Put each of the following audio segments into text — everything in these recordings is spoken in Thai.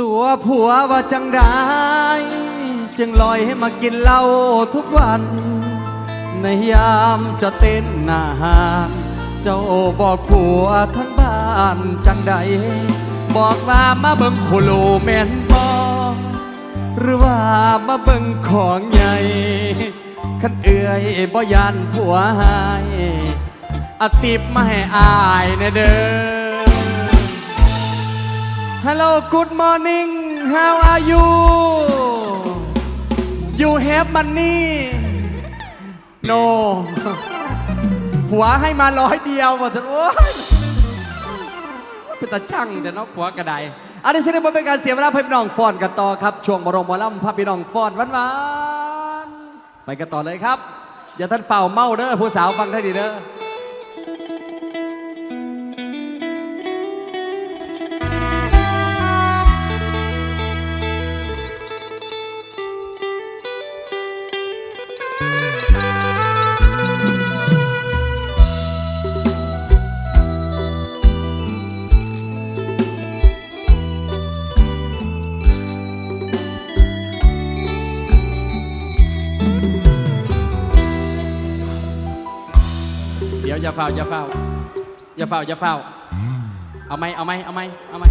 ตัวผัวว่าจังไดจึงลอยให้มากินเหล้าทุกวัน ในยามจะเต้นหน้าหานเจ้าบอกผัวทั้งบ้านจังใด บอกว่ามาเบิ่งโคโลแมนบอหรือว่ามาเบิ่งของใหญ่ขันเอื่อยบ่ยานผัวหายอติบมาให้อายแนะเด้อ Hello good morning how are you you have money no ผัวให้มาร้อยเดียวหมดโอ้ยเป็นตาช่างแต่เนาะผัวกระไดอันนี้ฉันได้เป็นการเสียเวลาพี่น้องฟอนกันต่อครับ ช่วงมรมหมอลำพาพี่น้องฟอนหวานไปกันต่อเลยครับ อย่าท่านเฝ้าเมาเด้อผู้สาวฟังให้ดีเด้อ เดี๋ยวอย่าเฝ้าอย่าเฝ้าอย่าเฝ้าอย่าเฝ้า เอาไหมเอาไหมเอาไหมเอาไหม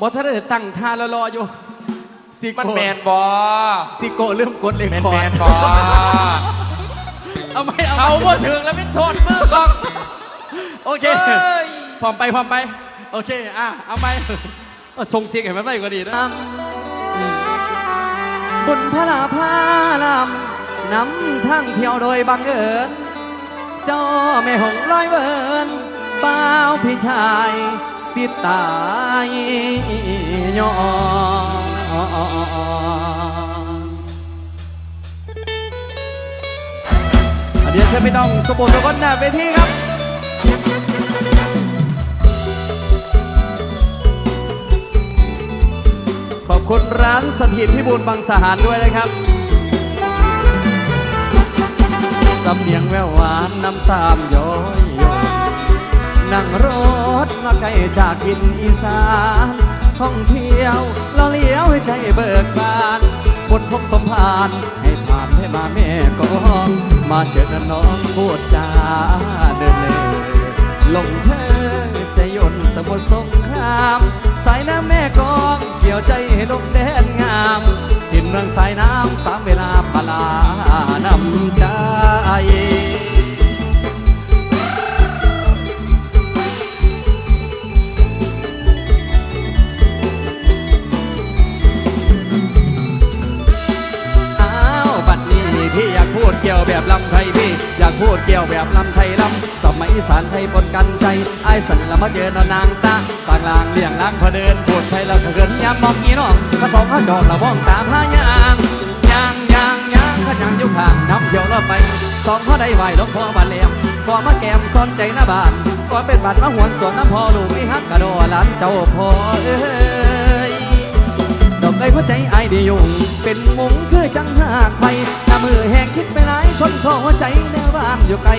บอถ้าได้ตั้งท่าแล้วรออยู่ซิมันโกแมนบอซิโกเริ่มกดเลยแมนคอแมร์ดนบอเอาไหมเอาไหมเขาบ่ถึงแล้วไม่โทษมือกองโอเคเอ้ยพร้อมไปพร้อมไป โอเคอะเอาไปเออชงเสียงเห็นมันไปก็ดีนะ บุญพระลาพาลำ นำทางเที่ยวโดยบังเอิญเจ้าแม่หงลอยเวินบ่าวพี่ชายสิตายยอนเดี๋ยวเชิญพี่น้องสมบูรณ์ทุกคนหน้าเวทีครับขอบคุณร้านสถิตพิบูลบางสหารด้วยนะครับ สำเนียงแววหวานน้ำตามย้อยย้อยนั่งรถมาไกลจากกินอีสานท่องเที่ยวเราเลี้ยวให้ใจเบิกบานบนพบสมพานให้ผ่านให้มาแม่กองมาเจอกันน้องพูดจาเดินเลยลงเธอใจยนสมุทรสงคราม สายน้ำแม่กองเกี่ยวใจให้ลงแดนงาม เมืองสายน้ำสามเวลาพลานำใจ พูดเกี่ยวแบบลำไทยพี่ อยากพูดเกี่ยวแบบลำไทยลำสมัยอีสานไทยปนกันใจไอ้สันละมาเจอนานางตาปางลางเลี่ยงล้างพอเดินพูดไทยแล้วเกินยามมองอีน้องข้าสองข้าจอดละมองตาพายางยางยางยางข้ายังยู่ข้างน้ำเที่ยวเราไปสองเขาได้ไหวลงพ่อบานเลี่ยมพอมาแก้มซ้อนใจหน้าบ้านก็เป็นบาดมาหวนสวนน้ำพอลูกนี่ฮักกระโดดหลานเจ้าพ่อเอ้ย อกไอ้หัวใจไอ้ายได้ยุ่งเป็นมุงคือจังหากไปหน้ามือแหงคิดไปหลายคนขอหัวใจแนวบ้านอยู่ไกล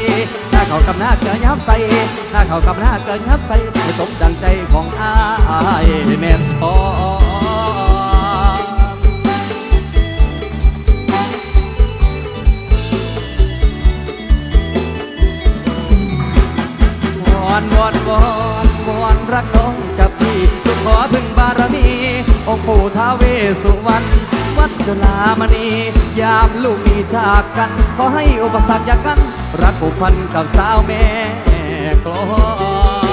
หน้าเขากับหน้าเกินยับใส่หน้าเขากับหน้าเกินยับใส่ไม่สมดังใจของอายแม่นพอวอนวอนวอนวอนรักน้องกับพี่ลูกขอพึ่งบารมี องค์ปู่ท้าเวสุวรรณวัดจุฬามณียามลูกมีจากกัน ขอให้อุปสรรคอย่ากัน รักผูกพันกับสาวแม่กลอน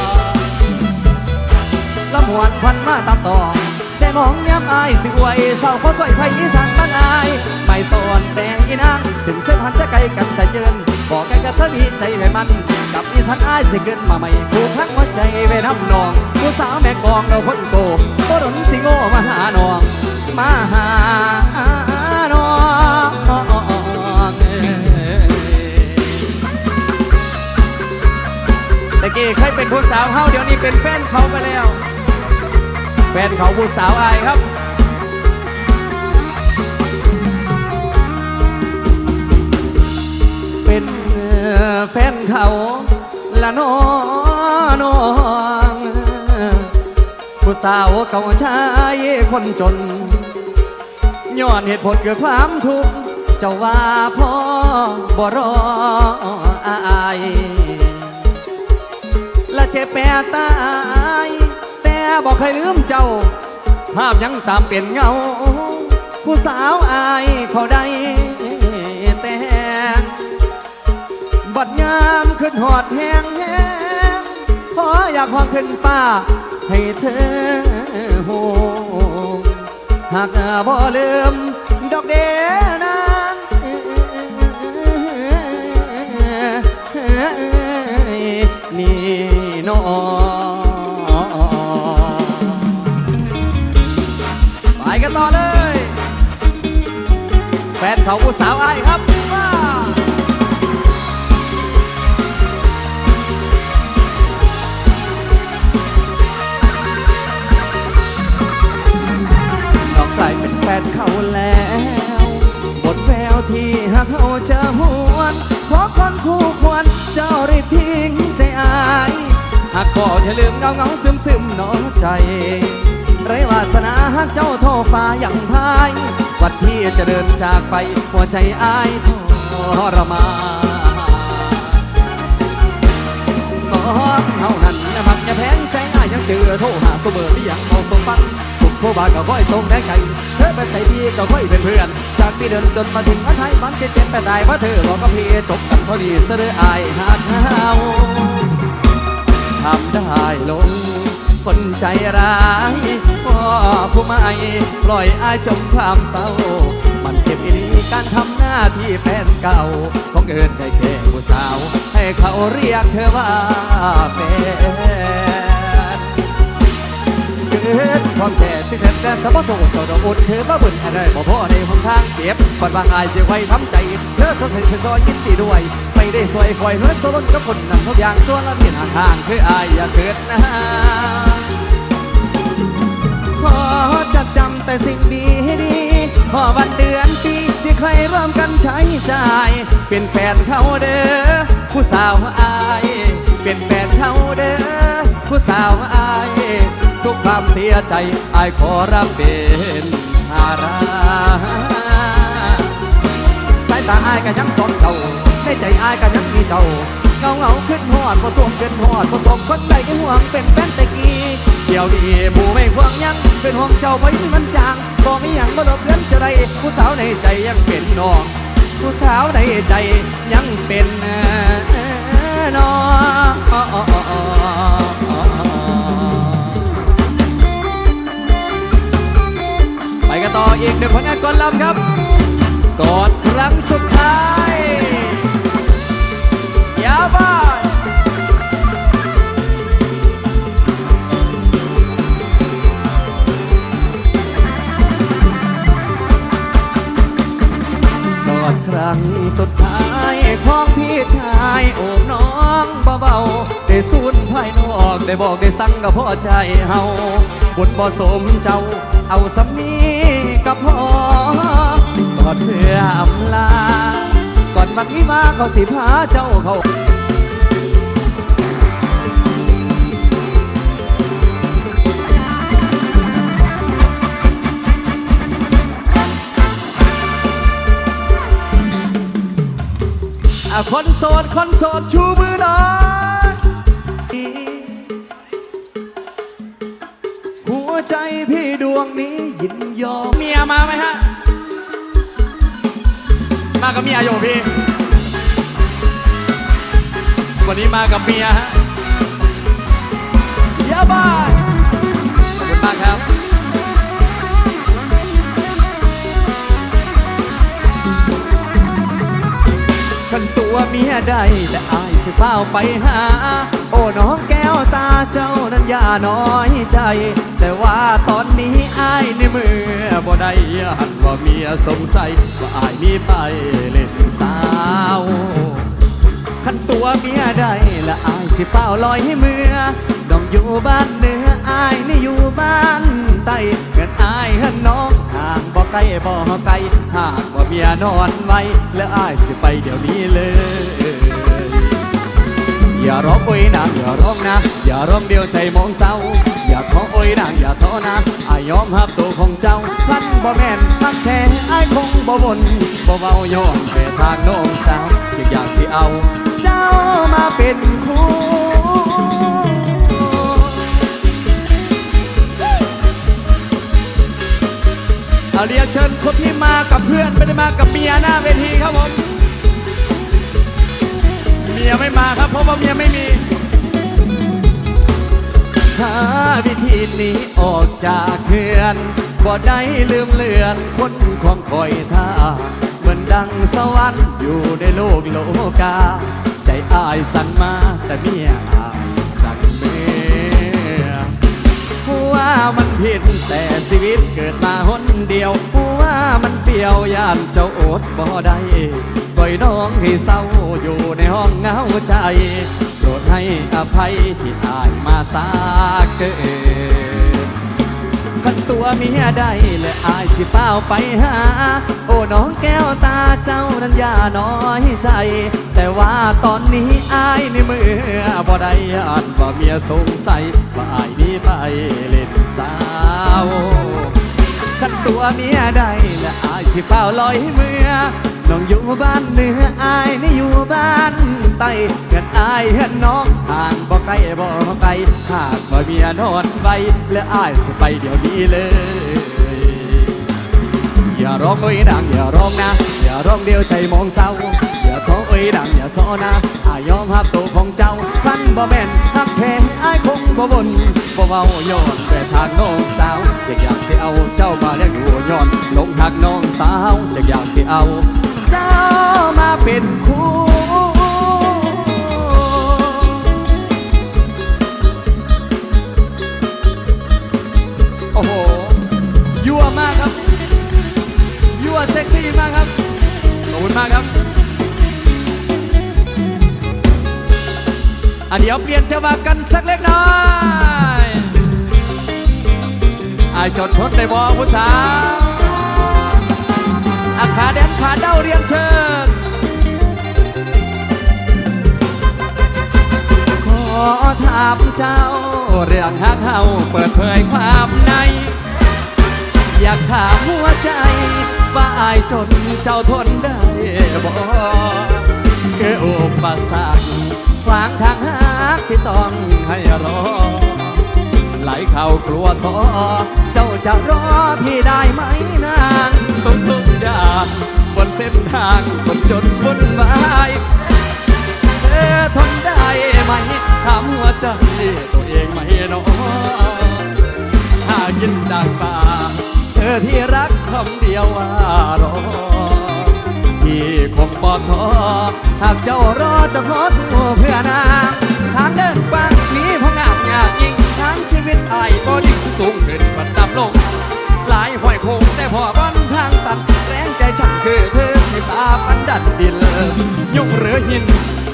ลำหวนควันมาตามตองใจมองย้ำอายสิอวยเศร้าเพราสวยไฟอีสานบ้านอายไม่สอนแต่งอีนางถึงเส้นพันจะไกลกันใส่เจิน บอกกันกับเธอมีใจไว้มัน กับอีสานอายสิเกินมาใหม่ผูกพักหัวใจไว้น้ำนอง ผู้สาวแม่กองเราคนโกก็ดนสิโง่มาหาน้อง มาหาน้องตะกี้เคยเป็นผู้สาวเฮาเดี๋ยวนี้เป็นแฟนเขาไปแล้ว แฟนเขาผู้สาวอายครับ แฟนเขาละน้อนองผู้สาวเขาชายคนจนย้อนเหตุผลคือความทุกข์เจ้าว่าพ่อบ่รออายและเจ็บแปรตายแต่บอกเคยลืมเจ้า ภาพยังตามเป็นเงา ผู้สาวอายเขาได้ บัดยามขึ้นหอดแหงแหงขออยากหองขึ้นป้าให้เธอโหหากบ่ลืมดอกเดนางนี่น้องไปกันต่อเลย แฟนเขาผู้สาวไอ้ครับ นเขาแล้วหมดแววที่หากเขาจะหวนขอคนคู่ควรเจ้ารีบทิ้งใจอายหากบอกอย่าลืมเงาเงาซึมซึมน้อใจ ไรวาสนาหักเจ้าโทฟ้าอย่างพายวันที่จะเดินจากไปหัวใจอายทรมานสองเท่านั้นนะพักอย่าแพงใจอายยังเจอโทรหาสเบอร์ที่ยังเอาสมฟัง สุขโคบาก็ค่อยส่งแรงใจเธอเป็นใจดีก็ค่อยเป็นเพื่อน จากปีเดินจนมาถึงวันไทยมันเจ็บเจ็บแปดตายเพราะเธอบอกกับพี่จบกันเท่าดีเสนออายหาเฮาทำได้ลงคนใจร้ายพ่อผู้ไม่ปล่อยอายจมความเศร้า มันเจ็บอีนีการทำหน้าที่แฟนเก่าของเอินได้แค่ผู้สาว ให้เขาเรียกเธอว่าแฟน ความแก่ที่แท้แต่สมบูรณ์เจ้าดอกอุดเธอมาเบิ่นอะไรบ่พอในหนทางเจ็บก่อนบางอายเสียไว้ทำใจ เธอเขาใส่เธอซอยยินดีด้วย ไม่ได้สวยคอยเฮือนโซลนกับคนนั้นทุกอย่างส่วนละเพียงห่างๆคืออายอย่าเกิดนะขอจะจำแต่สิ่งดีดีพอวันเดือนปีที่ใครร่วมกันใช้จ่าย เป็นแฟนเขาเด้อผู้สาวอาย เป็นแฟนเขาเด้อผู้สาวอาย ทุกความเสียใจอายขอรับเป็นภาระสายตาอายก็ยังสอนเจ้าในใจอายก็ยังมีเจ้าเงาเงาขึ้นหอดผสมเกินหอดผสมคนใดก็ห่วงเป็นแฟนแต่กี้เดี๋ยวนี้หมู่ไม่ห่วงยังเป็นห่วงเจ้าไว้มันจางบอกไม่ยังบ่ลบเลือนจะได้ผู้สาวในใจยังเป็นน้อง ผู้สาวในใจยังเป็นน้อง ต่ออีกหนึ่งผลงานก่อนลำครับกอดครั้งสุดท้ายยาวไปกอดครั้งสุดท้ายของพี่ชายโอบน้องเบาๆได้สูนภายนอกได้บอกได้สั่งกับพ่อใจเฮาบุญบ่สมเจ้าเอาสำนี้ กับพ่อกอดเพื่ออำลา ก่อนวันนี้มาเขาสิพาเจ้าเขาอะคนโสดคนโสดชูมือหน่อย วงนี้ยินยอมเมียมาไหมฮะ มากับเมียอยู่พี่ วันนี้มากับเมียฮะเยอะบายขอบคุณมากครับกันตัวเมียได้แต่อาย สิเฝ้าไปหา โอ้น้องแก้วตาเจ้านั้นอย่าน้อยใจ แต่ว่าตอนนี้อายในมือบ่ได้หันว่าเมียสงสัยว่าอายมีไปเล่นสาวขันตัวเมียได้ละอายสิเฝ้าลอยให้เมือน้องอยู่บ้านเหนืออายนี่อยู่บ้านใต้เงินอายหันน้องห่างบ่ไกลบ่ไกลหากว่าเมียนอนไว้แล้วอายสิไปเดี๋ยวนี้เลย อย่าร้องโอยนางอย่าร้องนะ อย่าร้องเดียวใจมองเศร้า อย่าขอโอยนางอย่าท้อนะอายยอมรับตัวของเจ้าพันบ่แม่นพักแท้อายคงบ่บนบ่เบาย้อนไปทางน้องสาวจึงอยากสิเอา เจ้ามาเป็นคู่เอาเรียนเชิญคนที่มากับเพื่อนไม่ได้มากับเมียหน้าเวทีครับผม เมียไม่มาครับเพราะว่าเมียไม่มี หาวิธีหนี้ออกจากเขื่อนบ่ได้ลืมเลือนคนของคอยท่า เหมือนดังสวรรค์อยู่ในโลกโลกา ใจอายสั่นมาแต่เมียอายสั่นเมียว่ามันผิดแต่ชีวิตเกิดมาหนเดียวว่ามันเปรียวย่านเจ้าอดบ่ได้ ล่อยน้องให้เศร้าอยู่ในห้องเหงาใจโปรดให้อภัยที่อายมาสาเกินกันตัวเมียได้และอายสิเป้าไปหา โอ้น้องแก้วตาเจ้านั้นอย่าน้อยใจ แต่ว่าตอนนี้อายในมือบ่ได้อ่านว่าเมียสงสัยว่าอายนี้ไปเล่นสาว ขันตัวเมียได้และอายสิเฝ้าลอยเมื่อน้องอยู่บ้านเหนืออายนี่อยู่บ้านใต้เห็นอายเห็นน้องห่างบ่ไกลบ่ไกลหากว่าเมียนอนไว้และอายสิไปเดี๋ยวนี้เลย อย่าร้องเอ้ยดังอย่าร้องนะ อย่าร้องเดียวใจมองเศร้าอย่าท้อเอ้ยดังอย่าท้อนะอายยอมรับตัวของเจ้าพันบ่แม่นฮักแท้อายค บ่บนบ่เว้าย้อนแต่ทางน้องสาวอยากอยากสิเอาเจ้ามาเลี้ยงอยู่ย้อนลงหักน้องสาวอยากอยากสิเอา เจ้ามาเป็นคู่โอ้โหยั่วมากครับยั่วเซ็กซี่มากครับขอบคุณมากครับ อะเดี๋ยวเปลี่ยนจังหวะกันสักเล็กน้อยอายจดทนได้บอผู้สาวอาขาแดนขาเด้าเรียนเชิญขอถามเจ้า เรื่องฮักเฮาเปิดเผยความในอยากถามหัวใจ ว่าอายจนเจ้าทนได้บ่คืออุปสรรคางทางหักที่ต้องให้รอ ไหลเข้ากลัวท้อเจ้าจะรอพี่ได้ไหมนานทุกทุกอย่างบนเส้นทางคนจนวุ่นวายเธอทนได้ไหมถามหัวใจตัวเองไหมน้องถ้ายินจากปาเธอที่รักคำเดียวว่ารอ ที่คงปอท้อหากเจ้ารอจะขอสู้เพื่อนางทางเดินกว้างนี้พองามยากยิ่งทางชีวิตไอ้ายบ่ดิ่งสูงขึ้นบันต่ำลง หลายห้อยโคงแต่พอบอนทางตันแรงใจฉันคือเธอที่พาปันดันดินยุ่งเรือหิน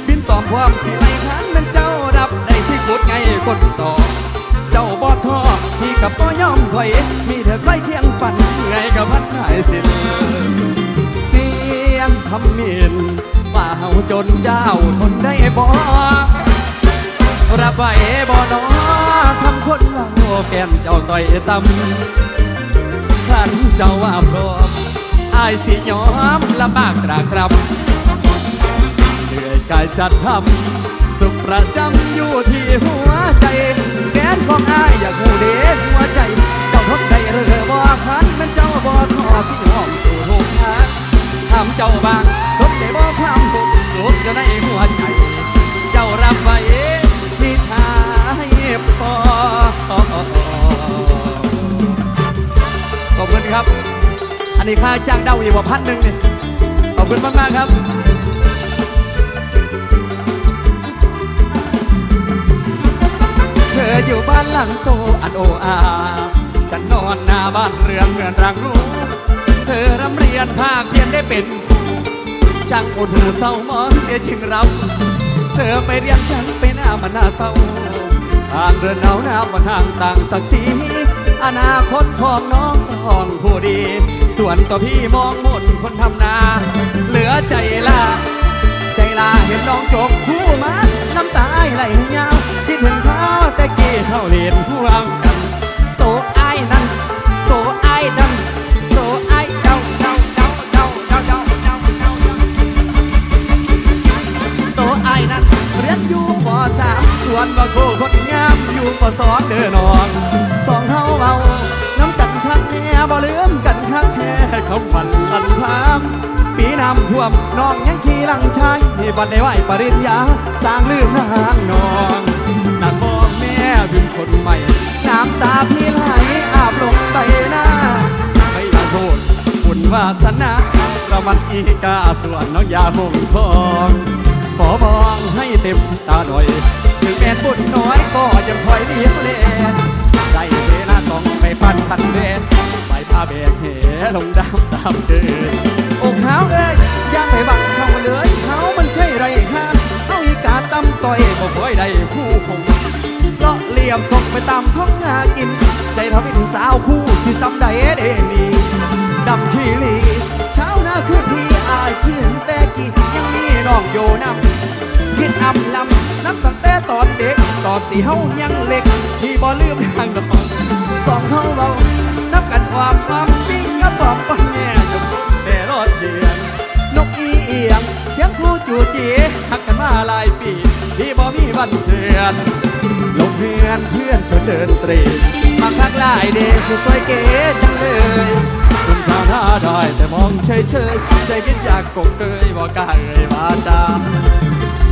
บินตอมความสิไหลคันมันเจ้าดับได้สิขุดไงคนต่อเจ้าบอทอพี่กับบ่ยอมถอย มีเธอใกล้เคียงฝันไงกับพันหายสิ้น ยงทำมียนว่าเฮาจนเจ้าทนได้บ่รับไหวบ่นอคำคนว่าโง่แก้มเจ้าต่อยตำขันเจ้าว่าพร้อมอายสิยอมลำบากตรากตรำเหนื่อยกายจัดทำสุขประจำอยู่ที่หัวใจแกนของอายอยากหูเดหัวใจ เจ้าทนได้หรือบ่พันมันเจ้าบ่ขอสิห้องสูามเจ้าบางทนได้บ่ความทุกสุขอยู่ในหัวใจ เจ้ารับไว้ที่ชายพอขอบคุณครับ อันนี้ค่าจ้างเดาอีกว่าพันหนึ่งนี่ขอบคุณมากๆครับเธออยู่บ้านหลังโตอันโออาฉันนอนหน้าบ้านเรือนเรือนรังรู้ เธอรำเรียนภาค ได้เป็น จังอดหูเศร้ามองเสียจึงรับ เธอไปเรียกฉันไปหน้ามันน้าเศร้าทางเดินหนาหน้าวันทางต่างศักดิ์ศรีอนาคตของน้องของผู้ดี ส่วนตัวพี่มองหมดคนทำนา เหลือใจลาใจลาเห็นน้องจบคู่มาน้ำตาไหลยาวคิดเห็นเขาแต่กี้เขาเลียนห่วงกันโตไอ้นั่นโตไอ้นั่น อนว่าโคคนงามอยู่ปสอนเด้อนอนสองเฮาเอาน้ำกันทักแน่บ่ลืมกันคักแท้คำมันลันพามปีน้ำท่วมน้องยังขี่ลังชายนี่บัดได้ไหวปริญญาสร้างลืมนางนองนักมองแม่บินคนใหม่ น้ำตาพี่ไหลอาบลงไปหน้าไม่ลยาโทษบุญวาสนาประมันอีกาส่วนน้องยาหงทองขอมองให้เต็มตาหน่อย ถึงแม่บุญน้อยก็ยังคอยเลี้ยงเลนได้เวลาต้องไปปั่นพันเดนไปพาแบกเหลงดำดำเดินอกเท้าเอ้ยย่างไปบักเข้าเลยเท้ามันใช่ไรฮะเอาอีกาตำต่อยก็ค่ยได้คู่คงเลาะเหลี่ยมส่งไปตามท้องนากิน ใจทำให้ถึสาวคู่สิซ้ำได้เด่นีดำขี้ลีเช้าหน้าคือพี่อายขี้นแต่กี่ยังมีน้องโยนำ คิดอำลำนับตั้งแต่ตอนเด็ก ตอนที่เฮายังเล็ก ที่บ่ลืมทางดอกสองเฮาเรา นับกันความความปิ้งกับปอมปอนแง่ยกแต่รอดเดียงนกอีเอียงเสียงครูจูจีหักกันมาหลายปี ที่บ่มีวันเถื่อนลงเพื่อนเพื่อนชวนเดินตรีมาพักหลายเด็กคือสวยเก๋จังเลยคุณชาวท่าได้แต่มองเฉยเฉยใจคิดอยากกบเกยบอกกล้าเลยว่าจ้า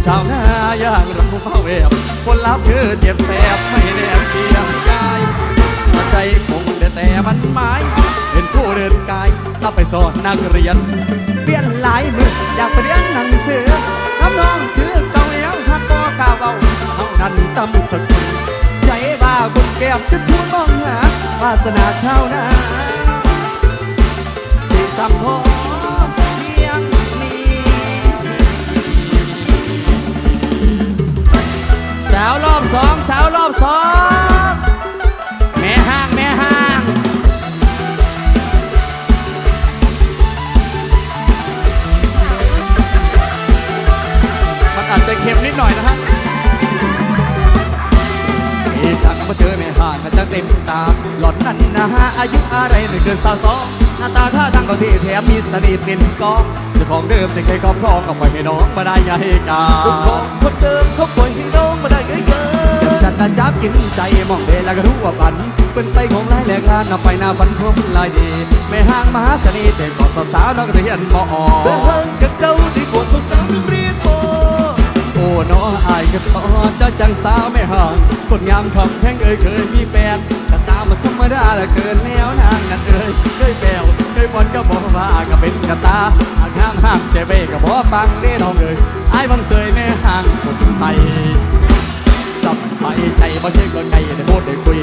ชาวนาอย่างรักผู้เฝ้าแอบคนรับคือเจ็บแสบไม่แน่เกียงกาใจคงแตแต่มันหม้เห็นผู้เดินกายรับไปสอนนักเรียนเปลี่ยนหลายมืออยากไปเรียนหนังสือทำน้องคือเก่าแล้วทักก็กาเบาเท่านั้นตำสดใจบ้าบุญแก้มขึ้นทูนมองหาวาสนาชาวนาที่สำคัญาวรอบสองสาวรอบสองแม่ห้างแม่ห้างมันอาจจะเค็มนิดหน่อยนะฮะจังก็เจอแม่ห้างมันจะเต็มตาหลอนนั่นนะฮะอายุอะไรหรือเกินสาวสอง หน้าตาท่าทางก็ที่แถมมีเสน่ห์เป็นกองเจ้ของเดิมที่เคยครอบครองก็ปล่อยให้น้องมาได้ยังไงกันจุดของคนเดิมเขาปล่อยให้น้องมาได้ไงจ้าจัดตาจับกินใจมองเดแล้วก็รู้ว่าปันเป็นไปของไราแหลกลานนำไปหน้าฝันพรมลายดีไม่ห่างมหาเสน่ห์แต่ก่อนสาวๆน้องก็จะเห็นมออแต่ห่างกับเจ้าดีกว่าสาวๆเรียนมอโอ้น้ออายกับต่อเจ้าจังสาวไม่ห่างคนงามคำแพงเอ่ยเคยมีแฟน มันธรรมดาละเกินแนวนางกันเอ่ยเคยแปลวเคยบอลก็บอกว่าก็เป็นกระตาหากห้ามห้ามเจเบก็บอกฟังได้น้อเอ่ยไอ้บังเสยแม่ห่างคนไทยสับไปใจบ่เชื่ก็ไงได้พูดได้คุย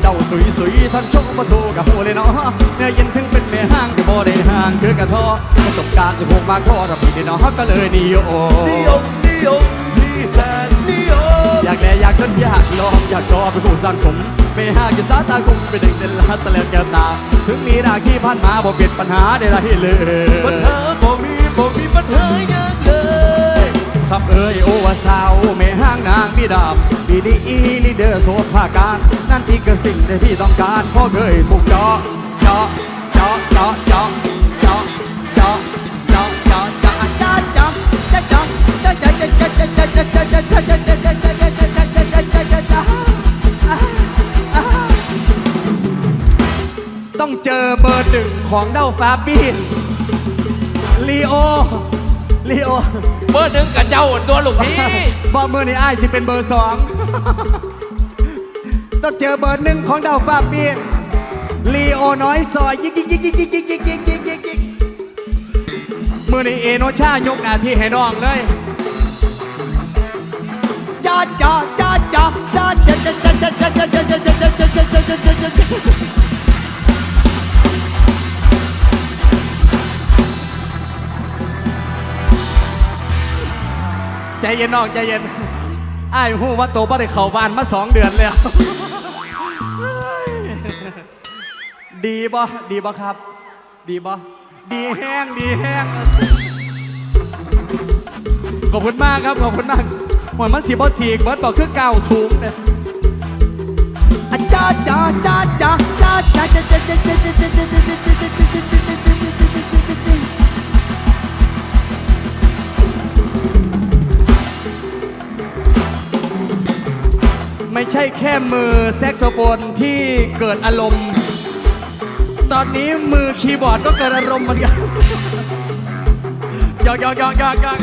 เจ้าสุยสุยท่านชกประตูกับหัวเลยเนาะเนื้อเย็นถึงเป็นแม่ห้างก็บ่ได้ห่างคือกระทอประสบการณ์จะพกมาข้อถ้าผิดเนาะก็เลยนิยมนิยมนิยมที่แสน แม่อยากทนอยากลองอยากจอเป็นคู่สร้างสมไม่หากจะสาตาคุงเป็นเด็กเด่ลาสแล้แกตา ถึงมีหน้าที่ผ่านมาบ่เป็นปัญหาไดๆเลยปัญหาบ่มีบ่มีปัญหาอย่างเลยคำเอ่ยโอวาสาวแม่ห้างนางมีดาบปีนี้อีลีเดอร์โซภาการ นั่นที่กรสิ่งที่ต้องการพ่อเคยปลุกเจาะเจาะเจาะเจาะ หนึ่งของเด้าฟ้าบีนลีโอลีโอเบอร์หนึ่งกับเจ้าตัวลูกพี่บอกมือนี่อ้ายสิเป็นเบอร์สองต้องเจอเบอร์หนึ่งของเด้าฟ้าบีนลีโอน้อยซอยยิกยิกยิกยิกยิกยิกยิกยิกยิกยิกยิกมือนี่เอโนชายกหน้าที่ให้น้องเลยจอจอจอจอจอจอจอจอจอจอจอจอจอจอจอจอ ใจเย็นน้องใจเย็นไอ้หูว่าโตบ่ได้เข้าบ้านมาสองเดือนแล้ว ดีบ่ดีบ่ครับ ดีบ่ดีแห้งดีแห้งขอบคุณมากครับขอบคุณมากว่ามันสิบ่สีกเบิดบอกคือเก่าสูงเนี่ยจ้าจ้าจ้าจ้าจ้าจ้าจ้าจ้าจ้า ช่แค่มือแซกโซโฟนที่เกิดอารมณ์ ตอนนี้มือคีย์บอร์ดก็เกิดอารมณ์เหมือนกันยอกยอกยอกยอกยอก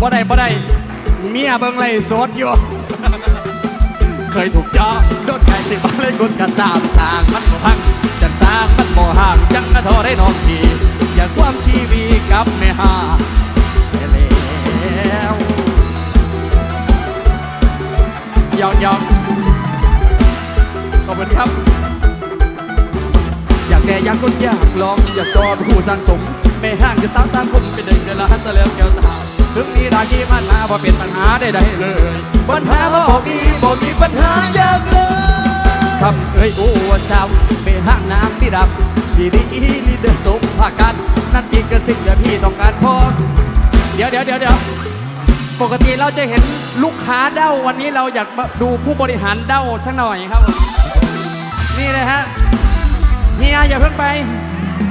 บ่ได้บ่ได้เมียเบิ่งไล่สดอยู่ เคยถูกจาะโดนแทงติดบ้านเลยกุนกันตามสร้างมันบ่พังจันสร้างมันบ่ห่างจังกระทอได้น้องที อย่าความชีวีกับแม่หา หยอกหยอกขอบคุณครับ อยากแก่อยากก้นอยากลอง อยากจอดผู้สร้างสมไม่ห่างจะสาวตางคมเป็นเด็กเดลาฮัสแล้วแก้วตาถึงนี้ดากี้มันมาว่าเป็นปัญหาได้ได้เลย ปัญหาบ่มีบ่มีปัญหาอยากเลยคำเอ้ยโอ้สาวไม่ห่างน้ำที่ดับดีดีอีดีเดือดสมภากันนั่นอีกก็สิ่งที่พี่ต้องการพอเดี๋ยวเดี๋ยวเดี๋ยวเดี๋ยว ปกติเราจะเห็นลูกค้าเด้าวันนี้เราอยากมาดูผู้บริหารเด้าสักหน่อยครับนี่นะฮะเฮียอย่าเพิ่งไป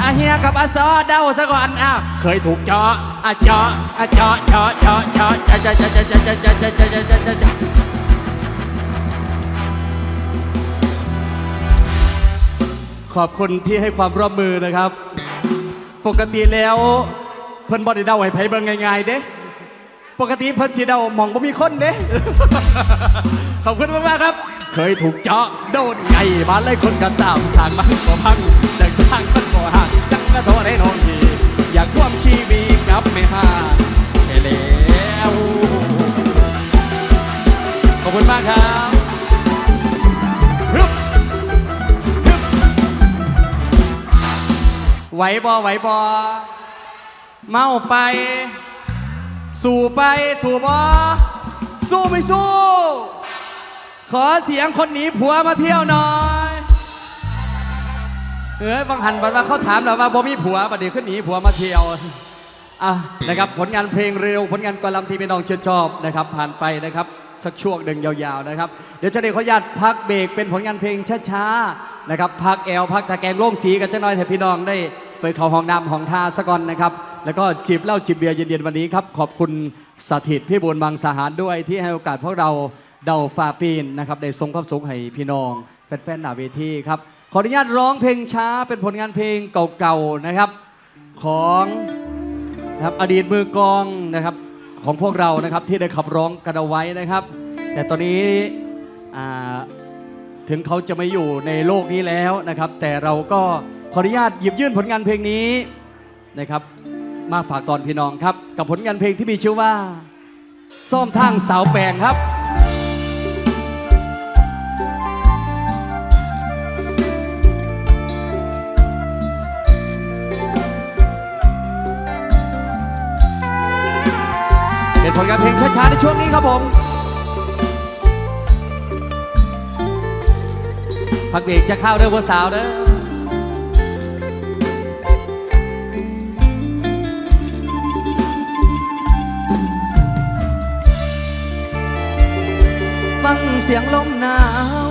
อาเฮียกับอาซอเด้าซะก่อนอ้าวเคยถูกเจาะอาเจาะอาเจาะเจาะเจาะเจาะเจาะเจาะเจาะเจาะเจาะเจาะเจาะเจาะเจาะขอบคุณที่ให้ความร่วมมือนะครับ ปกติแล้วเพิ่อนบ่ได้เด้าให้ไผเบิ่งง่ายๆเด้ ปกติเพิ่นสิเดาหมองบ่มีคนเด้ ขอบคุณมากๆครับ เคยถูกเจาะโดนไงมาเลยคนกันตามสร้างมันบ่พังจากสร้างมันบ่ห่างจังกระโดดได้น้องทีอยากร่วมชีวิตกับไม่ห่างไปแล้วขอบคุณมากครับฮึบฮึบไหวบอไหวบอเมาไป สู้ไปสู้บอสู้ไม่สู้ ขอเสียงคนหนีผัวมาเที่ยวหน่อยเอ้ยบางหันบัดว่าเขาถามเราว่าบ่มีผัวบัดเดี๋ยวขึ้นหนีผัวมาเที่ยวอะนะครับผลงานเพลงเร็ว ผลงานกอลัมที่พี่น้องชื่นชอบนะครับ ผ่านไปนะครับ สักช่วงหนึ่งยาวๆนะครับ เดี๋ยวจะได้ขออนุญาตพักเบรกเป็นผลงานเพลงช้าๆนะครับพักแอลพักตะแกรงโล่งสีกันจะน้อยให้พี่น้องได้ ไปเข้าห้องน้ำห้องท่าสะก่อนนะครับ แล้วก็จิบเหล้าจิบเบียร์เย็นๆวันนี้ครับ ขอบคุณสถิตพี่บุญบางสหารด้วยที่ให้โอกาสพวกเราเดาฟาปีนนะครับได้ทรงความสุขให้พี่น้องแฟนๆหน้าเวทีครับขออนุญาตร้องเพลงช้าเป็นผลงานเพลงเก่าๆนะครับ ของนะครับอดีตมือกองนะครับของพวกเรานะครับที่ได้ขับร้องกันเอาไว้นะครับ แต่ตอนนี้ถึงเขาจะไม่อยู่ในโลกนี้แล้วนะครับ แต่เราก็ ออนุญาตหยิบยื่นผลงานเพลงนี้นะครับ มาฝากตอนพี่น้องครับ กับผลงานเพลงที่มีชื่อว่าซ่อมทางสาวแปลงครับเป็นผลงานเพลงช้าๆในช่วงนี้ครับผม พักเบรกจะเข้าเด้อวัวสาวเด้อ ฟังเสียงลมหนาว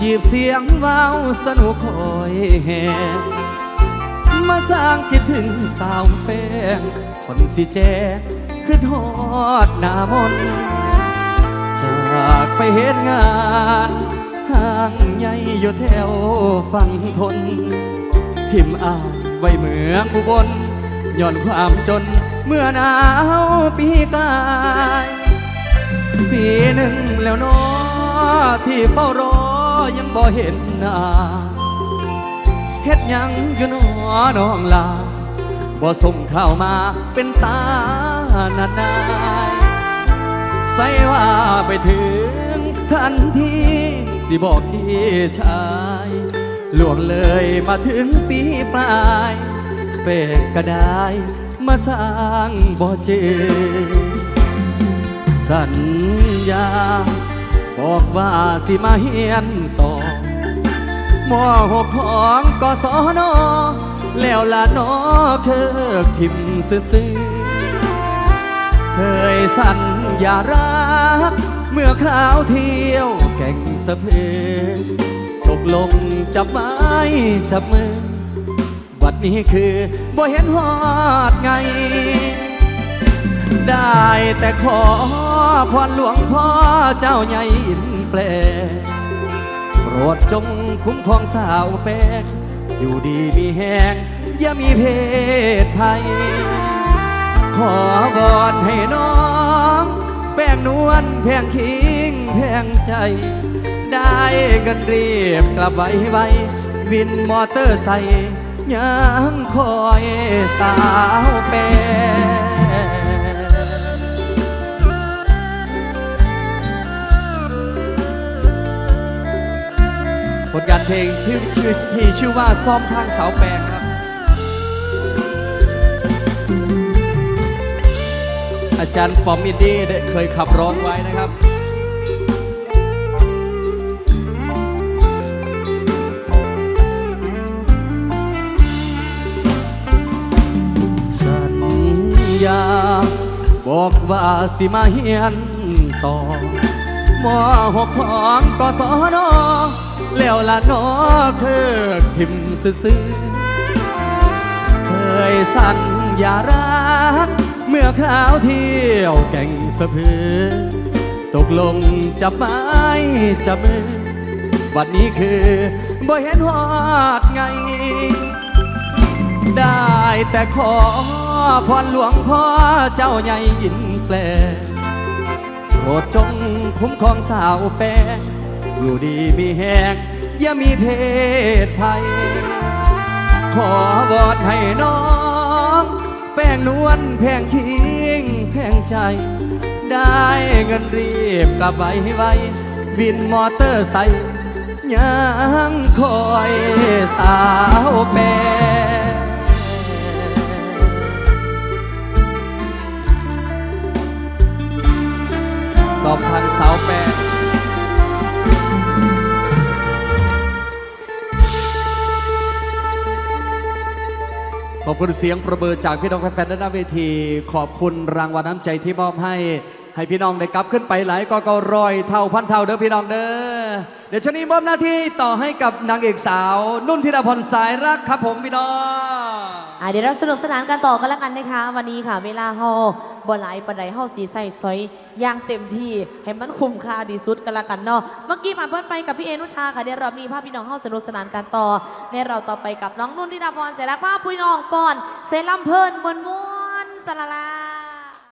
จีบเสียงเว้าวสนุกคอยแห่มาสร้างคิดถึงสาวแป้งคนสิแจขึ้นฮอดหน้ามนจากไปเฮ็ดงานห่างใหญ่อยู่แถวฝั่งทน ทิมอ่านไว้เมืองอุบลย้อนความจนเมื่อหนาวปีกลาย ปีหนึ่งแล้วเนอ ที่เฝ้ารอยังบ่เห็นหน้าเฮ็ดยังอยู่หนอน้องลาบ่ส่งข้าวมาเป็นตานานายใส่ว่าไปถึงทันทีสิบอกพี่ชายล่วงเลยมาถึงปีปลายเปกก็ได้มาสร้างบ่เจอสัญญา บอกว่าสิมาเฮียนต่อมอหกของกศนแล้วละนอเคิกทิมซื่อเคยสัญอย่ารัก เมื่อคราวเที่ยวแก่งสะเพตกลงจับไม้จับมือบัดนี้คือบ่เห็นฮอดไง ได้แต่ขอ พรหลวงพ่อเจ้าใหญ่อินแปลโปรดจงคุ้มครองสาวแป้งอยู่ดีมีแหงอย่ามีเพศไทย ขอวอนให้น้อง แป้งนวลแพงคิงแพงใจ ได้เงินรีบกลับไว้ไว้วินมอเตอร์ไซค์ยังคอยสาวแป้ง ผลงานเพลงที่ชื่อที่ชื่อว่าซ่อมทางเสาแปลงครับ อาจารย์ปอมอินดี้ได้เคยขับร้องไว้นะครับสัญญาบอกว่าสิมาเฮียนต่อมอหกของกศน แล้วละนอเคิกทิมซื่อเคยสั่นอย่ารัก เมื่อคราวเที่ยวแก่งสะพือ ตกลงจับไม้จับมือวันนี้คือบ่เห็นฮอดไง ได้แต่ขอพรหลวงพ่อเจ้าใหญ่ยินแปลโปรดจงคุ้มครองสาวแป้ง อยู่ดีมีแหงอย่ามีเพศไทยขอวอนให้น้อง แป้งนวลแพงคิงแพงใจ ได้เงินรีบกลับไว้ให้ไววินมอเตอร์ไซค์ยังคอยสาวแป้งสอบทางสาวแปด ขอบคุณเสียงประเบิดจากพี่น้องแฟนๆด้านหน้าเวที ขอบคุณรางวัลน้ำใจที่มอบให้ ให้พี่น้องได้กลับขึ้นไปหลายก็ก็รอยเท่าพันเท่าเด้อพี่น้องเด้อเดี๋ยวช่วงนี้มอบหน้าที่ต่อให้กับนางเอกสาว นุ่นธิดาพรสายรักครับผมพี่น้อง อะเดี๋ยวเราสนุกสนานกันต่อกันแล้วกันนะคะ วันนี้ค่ะ เวลาเฮาบ่หลายปานใดเฮาสีใส่ซอยอย่างเต็มที่ให้มันคุ้มค่าดีสุดกันละกันเนาะเมื่อกี้ผ่านพ้นไปกับพี่เอนุชาค่ะเดี๋ยวเรามีภาพพี่น้องเฮาสนุกสนานกันต่อในเราต่อไปกับน้องนุ่นธิดาพรเสร็จแล้วภาพพี่น้องปอนเซรั่มเพิ่นมวนมวนสลาลา